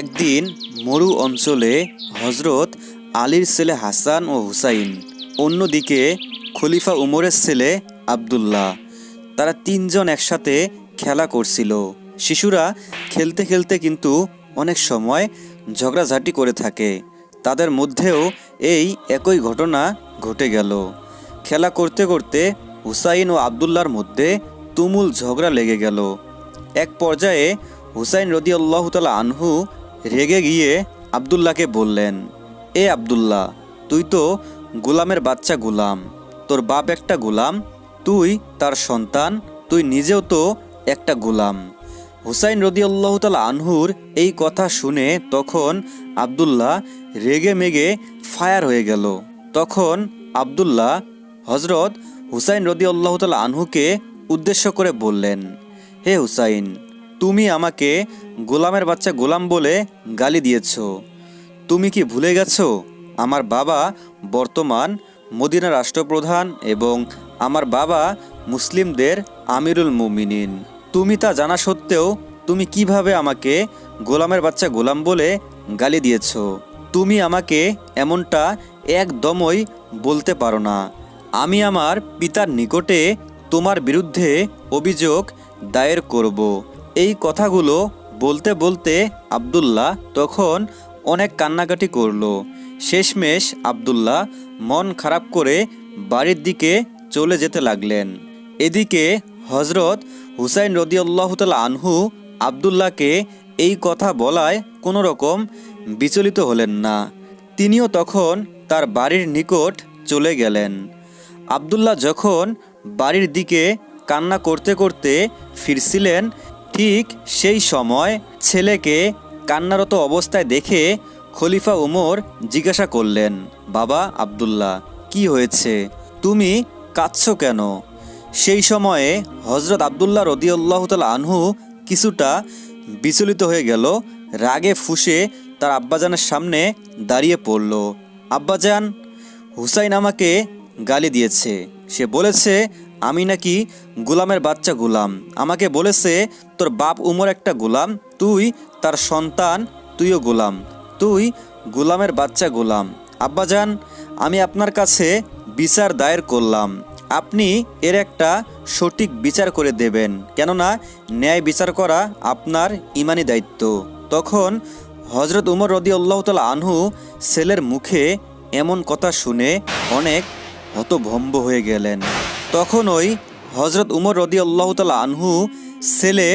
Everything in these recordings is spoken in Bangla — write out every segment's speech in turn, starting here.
একদিন মরু অঞ্চলে হজরত আলীর ছেলে হাসান ও হুসাইন, অন্যদিকে খলিফা উমরের ছেলে আবদুল্লাহ, তারা তিনজন একসাথে খেলা করছিল। শিশুরা খেলতে খেলতে কিন্তু অনেক সময় ঝগড়াঝাটি করে থাকে। তাদের মধ্যেও এই একই ঘটনা ঘটে গেল। খেলা করতে করতে হুসাইন ও আবদুল্লার মধ্যে তুমুল ঝগড়া লেগে গেল। এক পর্যায়ে হুসাইন রদি আল্লাহ তালা আনহু রেগে গিয়ে আবদুল্লাহকে বললেন, এ আবদুল্লাহ, তুই তো গোলামের বাচ্চা গোলাম। তোর বাপ একটা গোলাম, তুই তার সন্তান, তুই নিজেও তো একটা গোলাম। হুসাইন রদি আল্লাহ তালা আনহুর এই কথা শুনে তখন আবদুল্লাহ রেগে মেগে ফায়ার হয়ে গেল। তখন আবদুল্লাহ হজরত হুসাইন রদি আল্লাহ তালা আনহুকে উদ্দেশ্য করে বললেন, হে হুসাইন তুমি আমাকে গোলামের বাচ্চা গোলাম বলে গালি দিয়েছ। তুমি কি ভুলে গেছো? আমার বাবা বর্তমান মদিনা রাষ্ট্রপ্রধান এবং আমার বাবা মুসলিমদের আমিরুল মুমিনিন। তুমি তা জানা সত্ত্বেও তুমি কীভাবে আমাকে গোলামের বাচ্চা গোলাম বলে গালি দিয়েছ? তুমি আমাকে এমনটা একদমই বলতে পারো না। আমি আমার পিতার নিকটে তোমার বিরুদ্ধে অভিযোগ দায়ের করব। এই কথাগুলো বলতে বলতে আবদুল্লাহ তখন অনেক কান্নাকাটি করল। শেষমেশ আবদুল্লাহ মন খারাপ করে বাড়ির দিকে চলে যেতে লাগলেন। এদিকে হজরত হুসাইন রদিয়াল্লাহতাল আনহু আবদুল্লাহকে এই কথা বলায় কোনো রকম বিচলিত হলেন না। তিনিও তখন তার বাড়ির নিকট চলে গেলেন। আবদুল্লাহ যখন বাড়ির দিকে কান্না করতে করতে ফিরছিলেন ঠিক সেই সময় ছেলেকে কান্নারত অবস্থায় দেখে খলিফা উমর জিজ্ঞাসা করলেন, বাবা আবদুল্লাহ, কি হয়েছে? তুমি কাঁদছ কেন? সেই সময়ে হজরত আবদুল্লাহ রদিউল্লাহ তাল আনহু কিছুটা বিচলিত হয়ে গেল, রাগে ফুসে তার আব্বাজানের সামনে দাঁড়িয়ে পড়ল। আব্বাজান, হুসাইন আমাকে গালি দিয়েছে। সে বলেছে আমি নাকি গোলামের বাচ্চা গোলাম। আমাকে বলেছে, তোর বাপ উমর একটা গোলাম, তুই তার সন্তান, তুইও গোলাম, তুই গোলামের বাচ্চা গোলাম। আব্বাজান, আমি আপনার কাছে বিচার দায়ের করলাম। আপনি এর একটা সঠিক বিচার করে দেবেন, কেননা ন্যায় বিচার করা আপনার ইমানি দায়িত্ব। তখন হজরত উমর রদি আল্লাহ তালা আনহু ছেলের মুখে এমন কথা শুনে অনেক হতভম্ব হয়ে গেলেন। তখন ওই হজরত উমর রদি আল্লাহ তালা আনহু ছেলে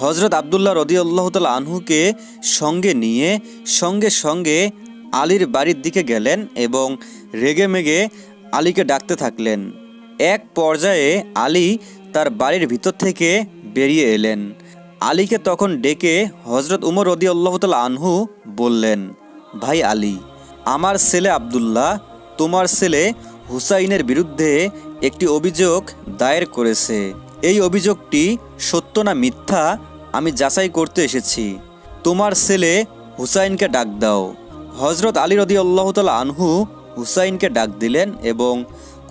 হজরত আবদুল্লাহ রদি আল্লাহ তালা আনহুকে সঙ্গে নিয়ে সঙ্গে সঙ্গে আলীর বাড়ির দিকে গেলেন এবং রেগে মেগে আলীকে ডাকতে থাকলেন। এক পর্যায়ে আলী তার বাড়ির ভিতর থেকে বেরিয়ে এলেন। আলীকে তখন ডেকে হজরত উমর রদি আল্লাহ তালা আনহু বললেন, ভাই আলী, আমার ছেলে আবদুল্লাহ, তোমার ছেলে হুসাইনের বিরুদ্ধে একটি অভিযোগ দায়ের করেছে। এই অভিযোগটি সত্য না মিথ্যা, আমি যাচাই করতে এসেছি। তোমার ছেলে হুসাইনকে ডাক দাও। হজরত আলী রদি আল্লাহ তালা আনহু হুসাইনকে ডাক দিলেন এবং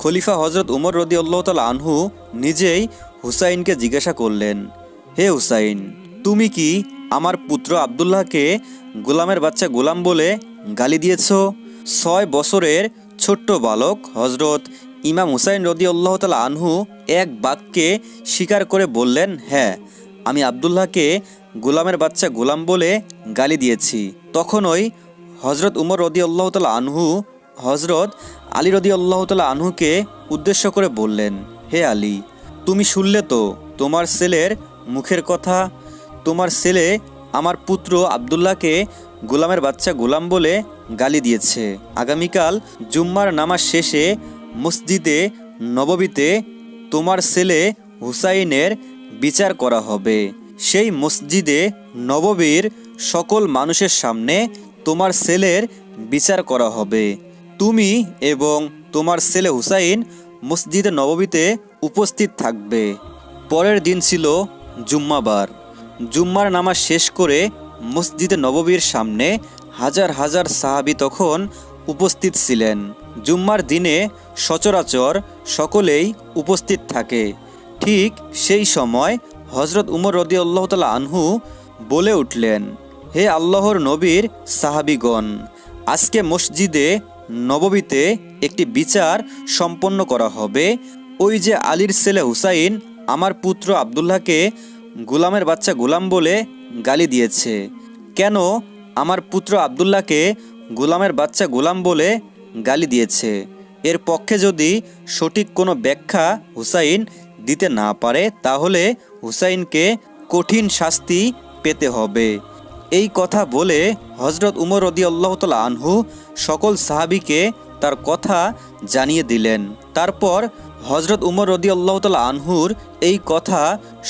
খলিফা হজরত উমর রদি আল্লাহ তালা আনহু নিজেই হুসাইনকে জিজ্ঞাসা করলেন, হে হুসাইন, তুমি কি আমার পুত্র আবদুল্লাহকে গোলামের বাচ্চা গোলাম বলে গালি দিয়েছ? ছয় বছরের ছোট্ট বালক হজরত ইমাম হুসাইন রদি আল্লাহ তালা আনহু এক বাক্যে স্বীকার করে বললেন হ্যাঁ আমি আবদুল্লাহকে গোলামের বাচ্চা গোলাম বলে গালি দিয়েছি। তখন ওই হজরত উমর রদি আল্লাহ তালা আনহু হজরত আলী রদি আল্লাহ তালা আনহুকে উদ্দেশ্য করে বললেন, হে আলী, তুমি শুনলে তো, তোমার ছেলের মুখের কথা, তোমার ছেলে আমার পুত্র আবদুল্লাহকে গোলামের বাচ্চা গোলাম বলে গালি দিয়েছে। আগামীকাল জুম্মার নামাজ শেষে মসজিদে নববীতে তোমার ছেলে হুসাইনের বিচার করা হবে। সেই মসজিদে নববীর সকল মানুষের সামনে তোমার ছেলের বিচার করা হবে। তুমি এবং তোমার ছেলে হুসাইন মসজিদে নববীতে উপস্থিত থাকবে। পরের দিন ছিল জুম্মাবার। জুম্মার নামাজ শেষ করে মসজিদে নববীর সামনে হাজার হাজার সাহাবি তখন উপস্থিত ছিলেন। জুম্মার দিনে সচরাচর সকলেই উপস্থিত থাকে। ঠিক সেই সময় হজরত উমর রদি আল্লাহ তালা আনহু বলে উঠলেন, হে আল্লাহর নবীর সাহাবিগণ, আজকে মসজিদে নববীতে একটি বিচার সম্পন্ন করা হবে। ওই যে আলীর ছেলে হুসাইন আমার পুত্র আবদুল্লাহকে গোলামের বাচ্চা গোলাম বলে গালি দিয়েছে। কেন আমার পুত্র আবদুল্লাহকে গোলামের বাচ্চা গোলাম বলে গালি দিয়েছে। এর পক্ষে যদি সঠিক কোনো ব্যাখ্যা হুসাইন দিতে না পারে, তাহলে হুসাইনকে কঠিন শাস্তি পেতে হবে। এই কথা বলে হজরত উমর রদি আল্লাহ আনহু সকল সাহাবিকে তার কথা জানিয়ে দিলেন। তারপর হজরত উমর রদি আল্লাহ আনহুর এই কথা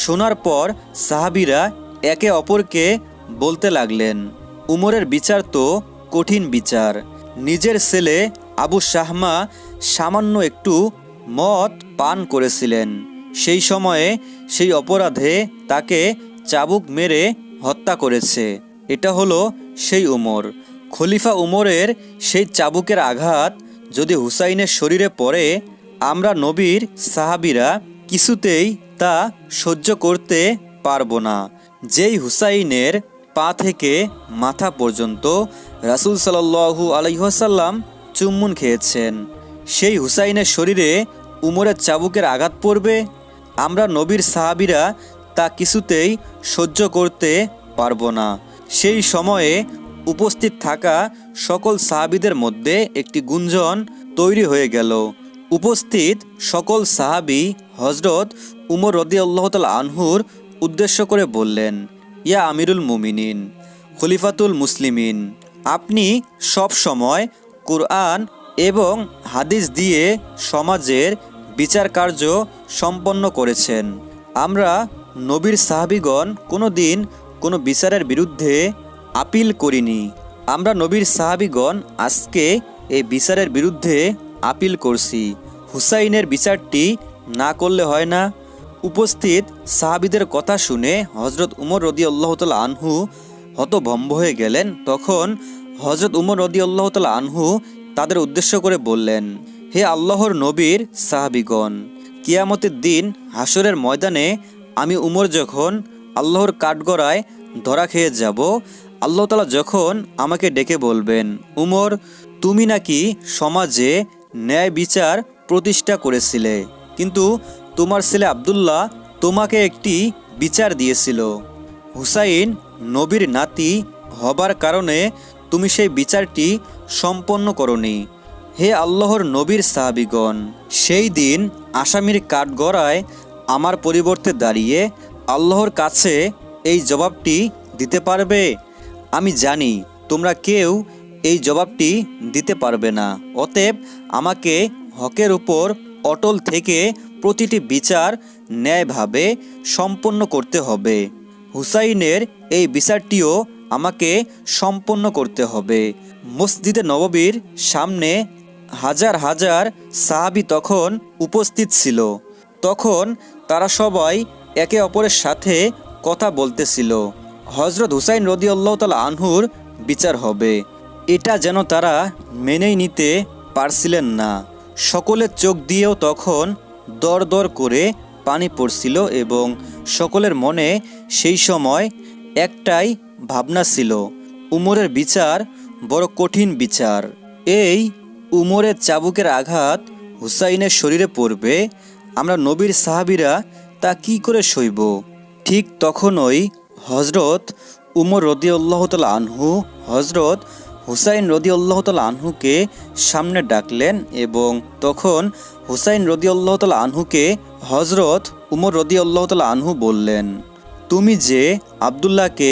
শোনার পর সাহাবিরা একে অপরকে বলতে লাগলেন। উমরের বিচার তো কঠিন বিচার। নিজের ছেলে আবু শাহমা সামান্য একটু মদ পান করেছিলেন। সেই সময়ে সেই অপরাধে তাকে চাবুক মেরে হত্যা করেছে। এটা হলো সেই উমর। খলিফা উমরের সেই চাবুকের আঘাত যদি হুসাইনের শরীরে পড়ে, আমরা নবীর সাহাবিরা কিছুতেই তা সহ্য করতে পারব না। যেই হুসাইনের পা থেকে মাথা পর্যন্ত রাসুল সাল্লু আলাইহাসাল্লাম চুম্বন খেয়েছেন। সেই হুসাইনের শরীরে উমরের চাবুকের আঘাত পড়বে। আমরা নবীর সাহাবিরা তা কিছুতেই সহ্য করতে পারব না। সেই সময়ে উপস্থিত থাকা সকল সাহাবিদের মধ্যে একটি গুঞ্জন তৈরি হয়ে গেল। উপস্থিত সকল সাহাবি হজরত উমর রদি আল্লাহতাল আনহুর উদ্দেশ্য করে বললেন ইয়া আমিরুল মুমিনিন, খলিফাতুল মুসলিমিন। আপনি সব সময় কোরআন এবং হাদিস দিয়ে সমাজের বিচার কার্য সম্পন্ন করেছেন। আমরা নবীর সাহাবিগণ কোনো দিন কোনো বিচারের বিরুদ্ধে আপিল করিনি। আমরা নবীর সাহাবিগণ আজকে এই বিচারের বিরুদ্ধে আপিল করছি। হুসাইনের বিচারটি না করলে হয় না। উপস্থিত সাহাবিদের কথা শুনে হজরত উমর রদি আল্লাহতাল আনহু হতভম্ব হয়ে গেলেন। তখন হজরত উমর রদি আল্লাহতাল আনহু তাদের উদ্দেশ্য করে বললেন, হে আল্লাহর নবীর সাহাবিগণ, কিয়ামতের দিন হাসরের ময়দানে আমি উমর যখন আল্লাহর কাঠগড়ায় ধরা খেয়ে যাব, আল্লাহ তালা যখন আমাকে ডেকে বলবেন, উমর, তুমি নাকি সমাজে ন্যায় বিচার প্রতিষ্ঠা করেছিলে, কিন্তু তোমার ছেলে আবদুল্লাহ তোমাকে একটি বিচার দিয়েছিল। হুসাইন নবীর নাতি হবার কারণে তুমি সেই বিচারটি সম্পন্ন করনি। হে আল্লাহর নবীর সাহাবিগণ, সেই দিন আসামির কাঠগড়ায় আমার পরিবর্তে দাঁড়িয়ে আল্লাহর কাছে এই জবাবটি দিতে পারবে? আমি জানি তোমরা কেউ এই জবাবটি দিতে পারবে না। অতএব আমাকে হকের উপর অটল থেকে প্রতিটি বিচার ন্যায়ভাবে সম্পন্ন করতে হবে। হুসাইনের এই বিচারটিও আমাকে সম্পন্ন করতে হবে। মসজিদে নববীর সামনে হাজার হাজার সাহাবি তখন উপস্থিত ছিল। তখন তারা সবাই একে অপরের সাথে কথা বলতেছিল। হজরত হুসাইন রদি আল্লাহ তালা আনহুর বিচার হবে। এটা যেন তারা মেনেই নিতে পারছিলেন না। সকলের চোখ দিয়েও তখন দর দর করে পানি পড়ছিল এবং সকলের মনে সেই সময় একটাই ভাবনা ছিল, উমরের বিচার বড় কঠিন বিচার। এই উমরের চাবুকের আঘাত হুসাইনের শরীরে পড়বে, আমরা নবীর সাহাবিরা তা কি করে সইব? ঠিক তখনই হজরত উমর রদি আল্লাহতাল আনহু হজরত হুসাইন রদি আল্লাহতাল আনহুকে সামনে ডাকলেন এবং তখন হুসাইন রদি আল্লাহতাল আনহুকে হজরত উমর রদি আল্লাহতাল আনহু বললেন, তুমি যে আবদুল্লাহকে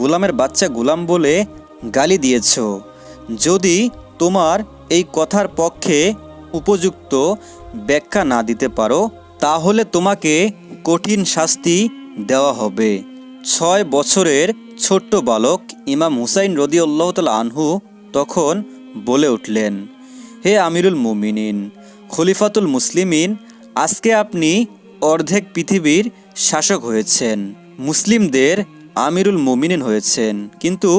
গোলামের বাচ্চা গোলাম বলে গালি দিয়েছ, যদি তোমার এই কথার পক্ষে উপযুক্ত ব্যাখ্যা না দিতে পারো, তাহলে তোমাকে কঠিন শাস্তি দেওয়া হবে। ছয় বছরের ছোট্ট বালক ইমাম হুসাইন রদি আল্লাহতাল আনহু তখন বলে উঠলেন, হে আমিরুল মুমিনিন, খলিফাতুল মুসলিমিন, আজকে আপনি অর্ধেক পৃথিবীর শাসক হয়েছেন, মুসলিমদের আমিরুল মুমিনিন হয়েছেন, কিন্তু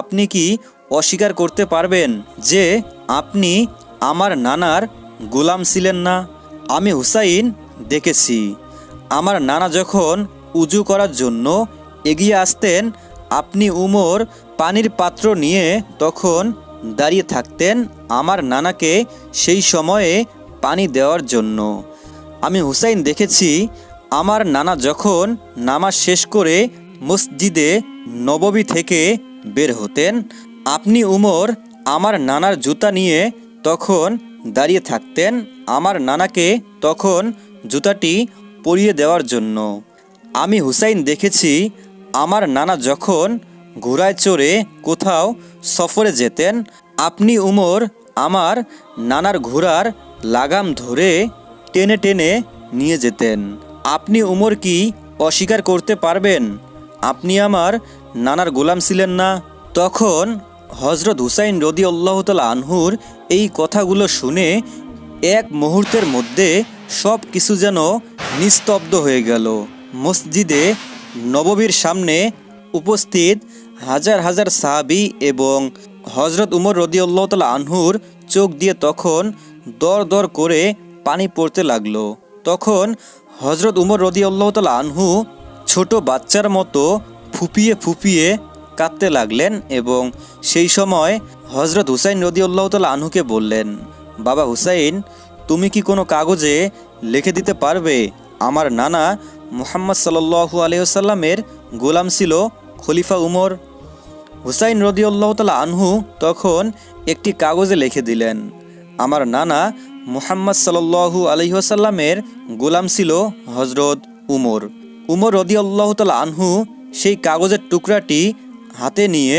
আপনি কি অস্বীকার করতে পারবেন যে আপনি আমার নানার গোলাম ছিলেন না? আমি হুসাইন দেখেছি, আমার নানা যখন উজু করার জন্য এগিয়ে আসতেন। আপনি উমর পানির পাত্র নিয়ে তখন দাঁড়িয়ে থাকতেন আমার নানাকে সেই সময়ে পানি দেওয়ার জন্য। আমি হুসাইন দেখেছি, আমার নানা যখন নামাজ শেষ করে মসজিদে নববী থেকে বের হতেন, আপনি উমর আমার নানার জুতা নিয়ে তখন দাঁড়িয়ে থাকতেন, আমার নানাকে তখন জুতাটি পরিয়ে দেওয়ার জন্য। আমি হুসাইন দেখেছি আমার নানা যখন ঘোড়ায় চড়ে কোথাও সফরে যেতেন, আপনি উমর আমার নানার ঘোড়ার লাগাম ধরে টেনে টেনে নিয়ে যেতেন। আপনি উমর কি অস্বীকার করতে পারবেন? আপনি আমার নানার গোলাম ছিলেন না? তখন হজরত হুসাইন রদি আল্লাহতালা আনহুর এই কথাগুলো শুনে এক মুহূর্তের মধ্যে সব কিছু যেন নিস্তব্ধ হয়ে গেল। মসজিদে নববীর সামনে উপস্থিত হাজার হাজার সাহাবি এবং হজরত উমর রদিউল্লাহ তালা আনহুর চোখ দিয়ে তখন দর দর করে পানি পড়তে লাগল। তখন হজরত উমর রদিউল্লাহ তালা আনহু ছোট বাচ্চার মতো ফুপিয়ে ফুপিয়ে কাঁদতে লাগলেন এবং সেই সময় হজরত হুসাইন রদিউল্লাহ তালা আনহুকে বললেন, বাবা হুসাইন, তুমি কি কোনো কাগজে লিখে দিতে পারবে? আমার নানা মুহাম্মদ সাল্লু আলহিসাল্লামের গোলাম ছিল খলিফা উমর। হুসাইন রদিউল্লাহ তালা আনহু তখন একটি কাগজে লিখে দিলেন, আমার নানা মুহাম্মদ সাল্লু আলহিহাসাল্লামের গোলাম ছিল হজরত উমর। উমর রদিউল্লাহ তালা আনহু সেই কাগজের টুকরাটি হাতে নিয়ে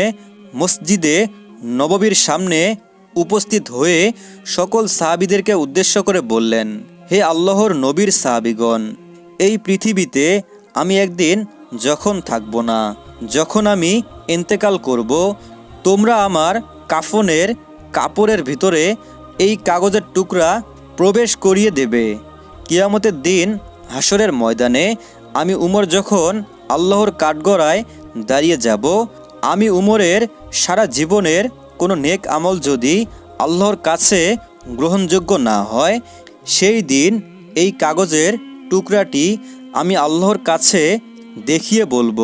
মসজিদে নববীর সামনে উপস্থিত হয়ে সকল সাহাবিদেরকে উদ্দেশ্য করে বললেন, হে আল্লাহর নবীর সাহাবিগণ এই পৃথিবীতে আমি একদিন যখন থাকব না, যখন আমি ইন্তেকাল করব, তোমরা আমার কাফনের কাপড়ের ভিতরে এই কাগজের টুকরা প্রবেশ করিয়ে দেবে। কিয়ামতের দিন হাসরের ময়দানে আমি উমর যখন আল্লাহর কাঠগড়ায় দাঁড়িয়ে যাব, আমি উমরের সারা জীবনের কোনো নেক আমল যদি আল্লাহর কাছে গ্রহণযোগ্য না হয়, সেই দিন এই কাগজের টুকরাটি আমি আল্লাহর কাছে দেখিয়ে বলব।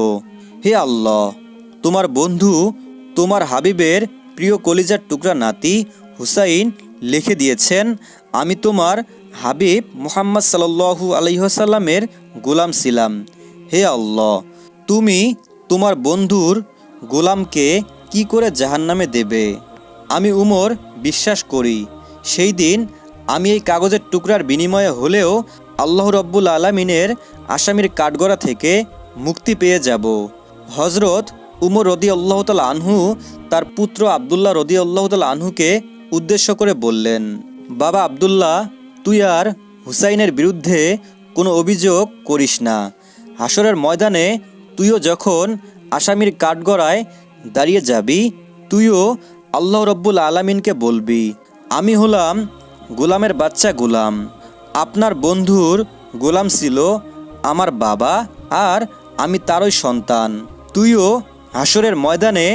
হে আল্লাহ, তোমার বন্ধু তোমার হাবিবের প্রিয় কলিজার টুকরা নাতি হুসাইন লিখে দিয়েছেন, আমি তোমার হাবিব মোহাম্মদ সাল্লু আলহিহাসাল্লামের গোলাম ছিলাম। হে আল্লাহ, তুমি তোমার বন্ধুর গোলামকে কি করে জাহান্নামে দেবে? আমি উমর বিশ্বাস করি, সেই দিন আমি এই কাগজের টুকরার বিনিময়ে হলেও আল্লাহ রব্বুল আলমিনের আসামির কাঠগড়া থেকে মুক্তি পেয়ে যাব। হজরত উমর রদি আল্লাহ তাল আনহু তার পুত্র আবদুল্লাহ রদি আল্লাহ তাল আনহুকে উদ্দেশ্য করে বললেন, বাবা আবদুল্লাহ, তুই আর হুসাইনের বিরুদ্ধে কোনো অভিযোগ করিস না। হাসরের ময়দানে তুইও যখন আসামির কাঠগড়ায় দাঁড়িয়ে যাবি, তুইও আল্লাহ রব্বুল আলামিনকে বলবি, আমি হলাম গোলামের বাচ্চা গোলাম। আপনার বন্ধুর গোলাম ছিল আমার বাবা আর আমি তারই সন্তান। তুইও হাসরের ময়দানে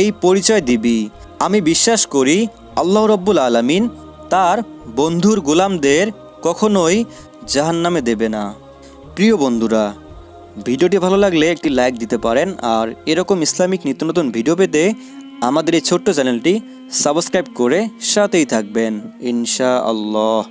এই পরিচয় দিবি। আমি বিশ্বাস করি আল্লাহ রব্বুল আলামিন তার বন্ধুর গোলামদের কখনোই জাহান্নামে দেবে না। প্রিয় বন্ধুরা, ভিডিওটি ভালো লাগলে একটি লাইক দিতে পারেন আর এরকম ইসলামিক নিত্য নতুন ভিডিও পেতে আমাদের এই ছোট্ট চ্যানেলটি সাবস্ক্রাইব করে সাথেই থাকবেন। ইনশা আল্লাহ